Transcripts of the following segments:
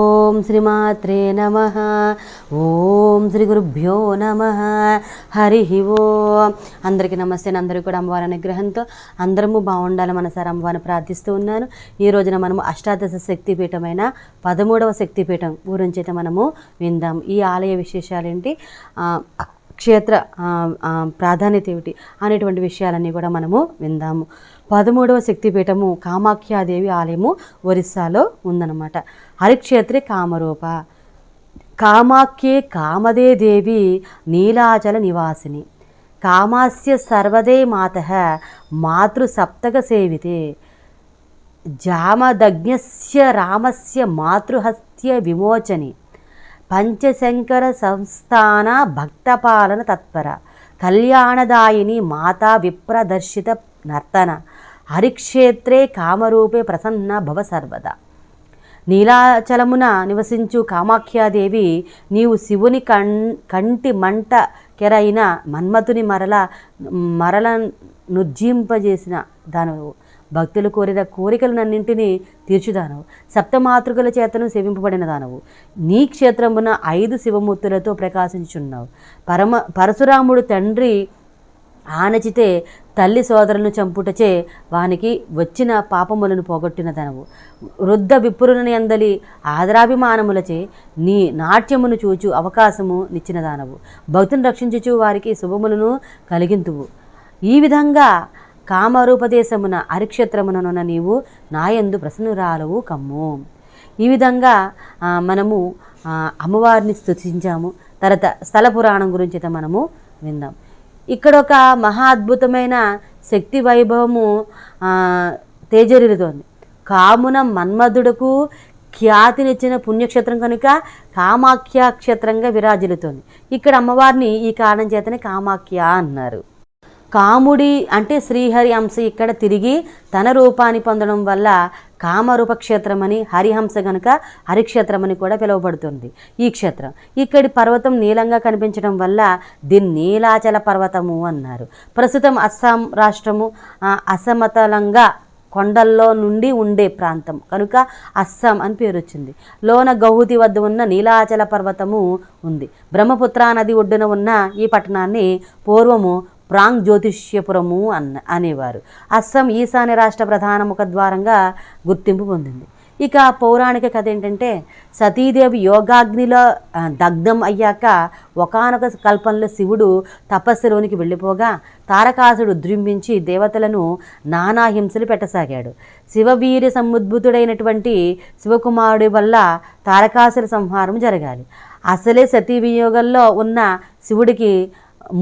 ఓం శ్రీమాత్రే నమ. ఓం శ్రీ గురుభ్యో నమ. హరి ఓం. అందరికీ నమస్తే అందరికీ కూడా అమ్మవారి అనుగ్రహంతో అందరము బాగుండాలి మనసారి అమ్మవారిని ప్రార్థిస్తూ ఉన్నాను. ఈ రోజున మనము అష్టాదశ శక్తిపీఠమైన పదమూడవ శక్తిపీఠం గురించి అయితే మనము విందాం. ఈ ఆలయ విశేషాలు ఏంటి? క్షేత్ర ప్రాధాన్యత ఏమిటి అనేటువంటి విషయాలన్నీ కూడా మనము విందాము. పదమూడవ శక్తిపీఠము కామాఖ్యాదేవి ఆలయము ఒరిస్సాలో ఉందన్నమాట. హరిక్షేత్రి కామరూప. కామాఖ్యే కామదే దేవి నీలాచల నివాసిని. కామాస్య సర్వదే మాత మాతృసప్తక సేవితే. జామదగ్ఞస్య రామస్య మాతృహస్త్య విమోచని. పంచశంకర సంస్థాన భక్తపాలన తత్పర. కళ్యాణదాయిని మాతా విప్రదర్శిత నర్తన. హరిక్షేత్రే కామరూపే ప్రసన్న భవ సర్వదా. నీలాచలమున నివసించు కామాఖ్యాదేవి నీవు శివుని కం కంటి మంట కెరైన మన్మథుని మరల మరల నుజ్జింపజేసిన దానవు. భక్తులు కోరిన కోరికలనన్నింటినీ తీర్చుదానవు. సప్తమాతృకల చేతను సేవింపబడిన దానవు. నీ క్షేత్రమున ఐదు శివమూర్తులతో ప్రకాశించున్నావు. పరమ పరశురాముడు తండ్రి ఆనచితే తల్లి సోదరులను చంపుటచే వానికి వచ్చిన పాపములను పోగొట్టిన తనవు వృద్ధ విపురుని అందలి ఆదరాభిమానములచే నీ నాట్యమును చూచు అవకాశము నిచ్చిన దానవు. భక్తుని రక్షించుచు వారికి శుభములను కలిగింతువు. ఈ విధంగా కామరూపదేశమున హరిక్షేత్రముననున్న నీవు నాయందు ప్రసన్నురాలవు కమ్ము. ఈ విధంగా మనము అమ్మవారిని స్తుతించాము. తర్వాత స్థల పురాణం గురించి అయితే మనము విందాం. ఇక్కడ ఒక మహా అద్భుతమైన శక్తి వైభవము ఆ, తేజరిల్లుతోంది. కామున మన్మధుడకు ఖ్యాతినిచ్చిన పుణ్యక్షేత్రం కనుక కామాఖ్య క్షేత్రంగా విరాజిల్లుతోంది. ఇక్కడ అమ్మవారిని ఈ కారణం చేతనే కామాఖ్య అన్నారు. కాముడి అంటే శ్రీహరి అంశ ఇక్కడ తిరిగి తన రూపాన్ని పొందడం వల్ల కామరూప క్షేత్రమని హరిహంస గనుక హరిక్షేత్రమని కూడా పిలువబడుతుంది ఈ క్షేత్రం. ఇక్కడి పర్వతం నీలంగా కనిపించడం వల్ల దీన్ని నీలాచల పర్వతము అన్నారు. ప్రస్తుతం అస్సాం రాష్ట్రము అసమతలంగా కొండల్లో నుండి ఉండే ప్రాంతం. కనుక అస్సాం అని పేరు వచ్చింది. లోన గౌహతి వద్ద ఉన్న నీలాచల పర్వతము ఉంది. బ్రహ్మపుత్ర నది ఒడ్డున ఉన్న ఈ పట్టణాన్ని పూర్వము ప్రాంగ్ జ్యోతిష్యపురము అన్న అనేవారు. అస్సాం ఈశాన్య రాష్ట్ర ప్రధాన ముఖద్వారంగా గుర్తింపు పొందింది. ఇక పౌరాణిక కథ ఏంటంటే సతీదేవి యోగాగ్నిలో దగ్ధం అయ్యాక ఒకానొక కల్పంలో శివుడు తపస్సులోనికి వెళ్ళిపోగా తారకాసుడు ఉద్రింభించి దేవతలను నానా హింసలు పెట్టసాగాడు. శివవీర్య సముద్భుతుడైనటువంటి శివకుమారుడి వల్ల తారకాసుల సంహారం జరగాలి. అసలే సతీ వినియోగంలో ఉన్న శివుడికి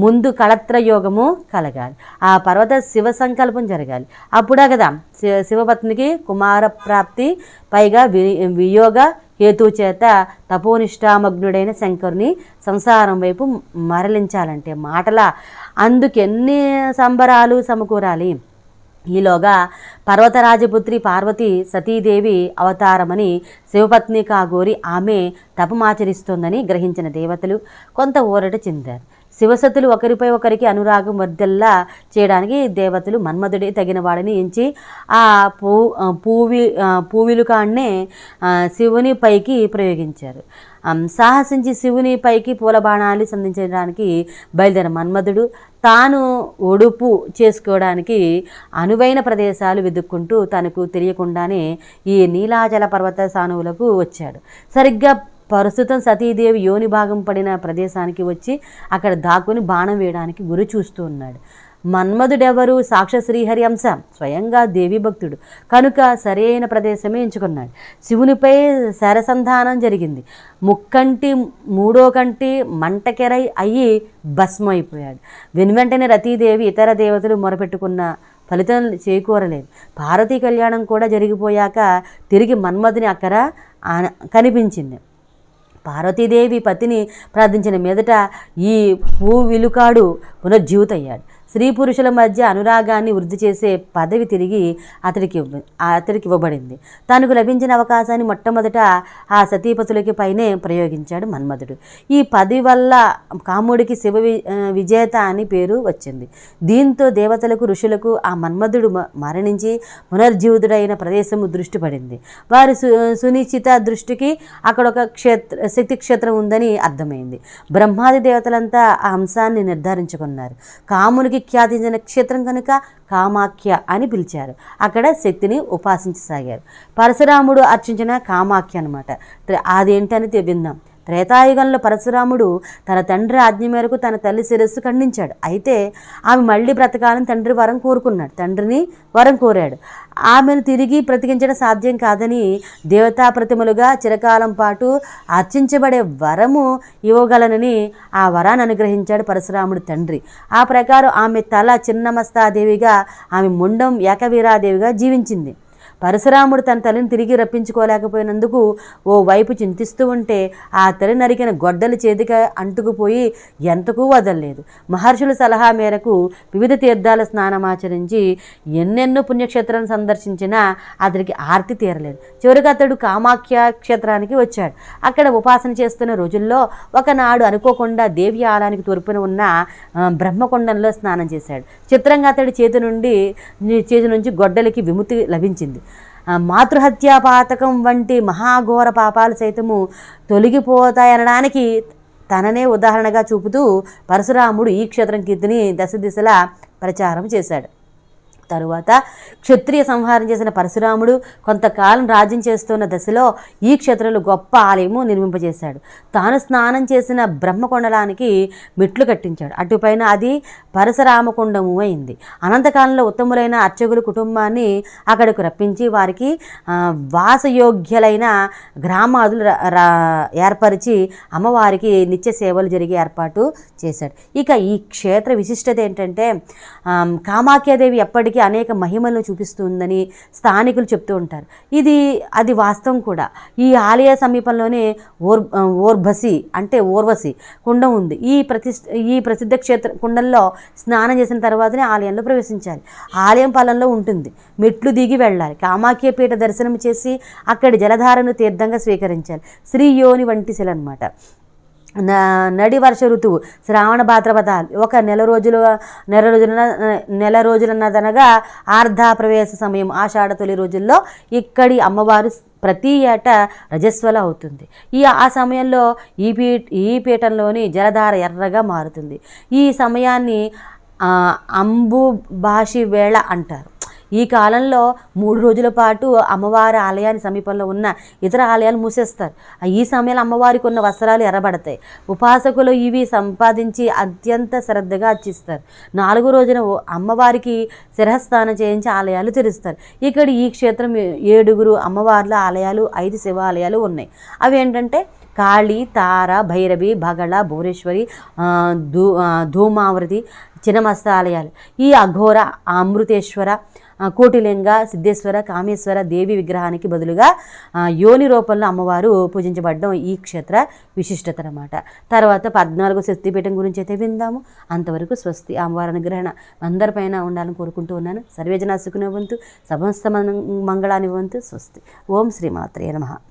ముందు కళత్ర యోగము కలగాలి. ఆ పర్వత శివ సంకల్పం జరగాలి. అప్పుడే కదా శివ శివపత్నికి కుమార ప్రాప్తి పైగా వి వియోగ హేతు చేత తపోనిష్టామగ్నుడైన శంకరుని సంసారం వైపు మరలించాలంటే మాటల అందుకెన్ని సంబరాలు సమకూరాలి? ఈలోగా పర్వతరాజపుత్రి పార్వతి సతీదేవి అవతారమని శివపత్ని కాగోరి ఆమె తపమాచరిస్తోందని గ్రహించిన దేవతలు కొంత ఊరట చెందారు. శివసతులు ఒకరిపై ఒకరికి అనురాగం వర్ధల్లా చేయడానికి దేవతలు మన్మధుడే తగిన వాడిని ఎంచి ఆ పూ పూవి పూవిలు పూవిలుకాన్నే శివుని పైకి ప్రయోగించారు. సాహసించి శివుని పైకి పూల బాణాలు సంధించడానికి బయలుదేరిన మన్మధుడు తాను ఒడుపు చేసుకోవడానికి అనువైన ప్రదేశాలు వెతుక్కుంటూ తనకు తెలియకుండానే ఈ నీలాచల పర్వత సానువులకు వచ్చాడు. సరిగ్గా ప్రస్తుతం సతీదేవి యోని భాగం పడిన ప్రదేశానికి వచ్చి అక్కడ దాక్కుని బాణం వేయడానికి గురి చూస్తూ ఉన్నాడు. మన్మధుడెవరు? సాక్ష శ్రీహరి అంశ. స్వయంగా దేవి భక్తుడు. కనుక సరైన ప్రదేశమే ఎంచుకున్నాడు. శివునిపై శరసంధానం జరిగింది. ముక్కంటి మూడో కంటి మంటకెరై అయ్యి భస్మైపోయాడు వెనువెంటనే రతీదేవి ఇతర దేవతలు మొరపెట్టుకున్న ఫలితం చేకూరలేదు. పార్వతీ కళ్యాణం కూడా జరిగిపోయాక తిరిగి మన్మధుని అక్కడ కనిపించింది. పార్వతీదేవి పతిని ప్రార్థించిన మీదట ఈ భూ విలుకాడు పునర్జీవితయ్యాడు. స్త్రీ పురుషుల మధ్య అనురాగాన్ని వృద్ధి చేసే పదవి తిరిగి అతడికి అతడికి ఇవ్వబడింది. తనకు లభించిన అవకాశాన్ని మొట్టమొదట ఆ సతీపతులకి పైనే ప్రయోగించాడు మన్మధుడు. ఈ పది వల్ల కాముడికి శివ విజేత అని పేరు వచ్చింది. దీంతో దేవతలకు ఋషులకు ఆ మన్మధుడు మ- మరణించి పునర్జీవితుడైన ప్రదేశము దృష్టి పడింది వారి సు సునిశ్చిత దృష్టికి అక్కడ ఒక క్షేత్ర శక్తి క్షేత్రం ఉందని అర్థమైంది. బ్రహ్మాది దేవతలంతా ఆ అంశాన్ని నిర్ధారించుకున్నారు. కామునికి విఖ్యాతించిన క్షేత్రం కనుక కామాఖ్య అని పిలిచారు. అక్కడ శక్తిని ఉపాసించసాగారు. పరశురాముడు అర్చించిన కామాఖ్య అనమాట అదేంటని తె- విందాం త్రేతాయుగంలో పరశురాముడు తన తండ్రి ఆజ్ఞ మేరకు తన తల్లి శిరస్సు ఖండించాడు. అయితే ఆమె మళ్ళీ బ్రతకాలని తండ్రి వరం కోరుకున్నాడు. తండ్రిని వరం కోరాడు. ఆమెను తిరిగి బ్రతికించడం సాధ్యం కాదని దేవతా ప్రతిమలుగా చిరకాలం పాటు అర్చించబడే వరము ఇవ్వగలనని ఆ వరాన్ని అనుగ్రహించాడు పరశురాముడు తండ్రి. ఆ ప్రకారం ఆమె తల చిన్నమస్తాదేవిగా ఆమె ముండం ఏకవీరాదేవిగా జీవించింది. పరశురాముడు తన తల్లిని తిరిగి రప్పించుకోలేకపోయినందుకు ఓ వైపు చింతిస్తూ ఉంటే ఆ తల్లి నరికిన గొడ్డలి చేతికి అంటుకుపోయి ఎంతకు వదలలేదు. మహర్షుల సలహా మేరకు వివిధ తీర్థాల స్నానమాచరించి ఎన్నెన్నో పుణ్యక్షేత్రాలను సందర్శించినా అతడికి ఆర్తి తీరలేదు. చివరికి అతడు కామాఖ్య క్షేత్రానికి వచ్చాడు. అక్కడ ఉపాసన చేస్తున్న రోజుల్లో ఒకనాడు అనుకోకుండా దేవి ఆలయానికి తూర్పున ఉన్న బ్రహ్మకొండంలో స్నానం చేశాడు. చిత్రంగా అతడి చేతి నుండి చేతి నుంచి గొడ్డలికి విముక్తి లభించింది. మాతృహత్యా పాతకం వంటి మహాఘోర పాపాలు సైతము తొలగిపోతాయనడానికి తననే ఉదాహరణగా చూపుతూ పరశురాముడు ఈ క్షేత్రం కీర్తిని దశ దిశలా ప్రచారం చేశాడు. తరువాత క్షత్రియ సంహారం చేసిన పరశురాముడు కొంతకాలం రాజ్యం చేస్తున్న దశలో ఈ క్షేత్రంలో గొప్ప ఆలయము నిర్మింపజేశాడు. తాను స్నానం చేసిన బ్రహ్మకొండలానికి మెట్లు కట్టించాడు. అటుపైన అది పరశురామకుండము అయింది. అనంతకాలంలో ఉత్తములైన అర్చకుల కుటుంబాన్ని అక్కడకు రప్పించి వారికి వాసయోగ్యులైన గ్రామాదులు ఏర్పరిచి అమ్మవారికి నిత్య సేవలు జరిగే ఏర్పాటు చేశాడు. ఇక ఈ క్షేత్ర విశిష్టత ఏంటంటే కామాఖ్యాదేవి ఎప్పటికీ అనేక మహిమలను చూపిస్తుందని స్థానికులు చెప్తూ ఉంటారు. ఇది అది వాస్తవం కూడా. ఈ ఆలయ సమీపంలోనే ఓర్ ఓర్భసి అంటే ఓర్వసి కుండం ఉంది. ఈ ప్రతిష్ఠ ఈ ప్రసిద్ధ క్షేత్ర కుండంలో స్నానం చేసిన తర్వాతనే ఆలయంలో ప్రవేశించాలి. ఆలయం పాలనలో ఉంటుంది. మెట్లు దిగి వెళ్ళాలి. కామాఖ్య పీఠ దర్శనం చేసి అక్కడి జలధారను తీర్థంగా స్వీకరించాలి. శ్రీయోని వంటి శిల అనమాట నడి వర్ష ఋతువు శ్రావణ భాద్రపద ఒక నెల రోజులు నెల రోజుల నెల రోజులన్నదనగా ఆర్ధా ప్రవేశ సమయం ఆషాఢ తొలి రోజుల్లో ఇక్కడి అమ్మవారు ప్రతి ఏటా రజస్వల అవుతుంది. ఈ ఆ సమయంలో ఈ పీ ఈ పీఠంలోని జలధార ఎర్రగా మారుతుంది. ఈ సమయాన్ని అంబు భాషి వేళ అంటారు. ఈ కాలంలో మూడు రోజుల పాటు అమ్మవారి ఆలయాన్ని సమీపంలో ఉన్న ఇతర ఆలయాలు మూసేస్తారు. ఈ సమయంలో అమ్మవారికి ఉన్న వస్త్రాలు ఎర్రబడతాయి. ఉపాసకులు ఇవి సంపాదించి అత్యంత శ్రద్ధగా అర్చిస్తారు. నాలుగో రోజున ఓ- అమ్మవారికి శిరస్నానం చేయించి ఆలయాలు తెరుస్తారు. ఇక్కడ ఈ క్షేత్రం ఏడుగురు అమ్మవార్ల ఆలయాలు ఐదు శివాలయాలు ఉన్నాయి. అవి ఏంటంటే కాళి తార భైరవి భగళ భువనేశ్వరి ధూ ధూమావృతి చిన్నమస్త ఆలయాలు. ఈ అఘోర అమృతేశ్వర కోటిలింగ సిద్ధేశ్వర కామేశ్వర దేవి విగ్రహానికి బదులుగా యోని రూపంలో అమ్మవారు పూజించబడడం ఈ క్షేత్ర విశిష్టత అనమాట తర్వాత పద్నాలుగు శక్తిపీఠం గురించి అయితే విందాము. అంతవరకు స్వస్తి అమ్మవారి అనుగ్రహణ అందరిపైన ఉండాలని కోరుకుంటూ ఉన్నాను. సర్వేజన వంతు సమస్త మంగళాన్ని వంతు స్వస్తి. ఓం శ్రీమాత్రే నమః.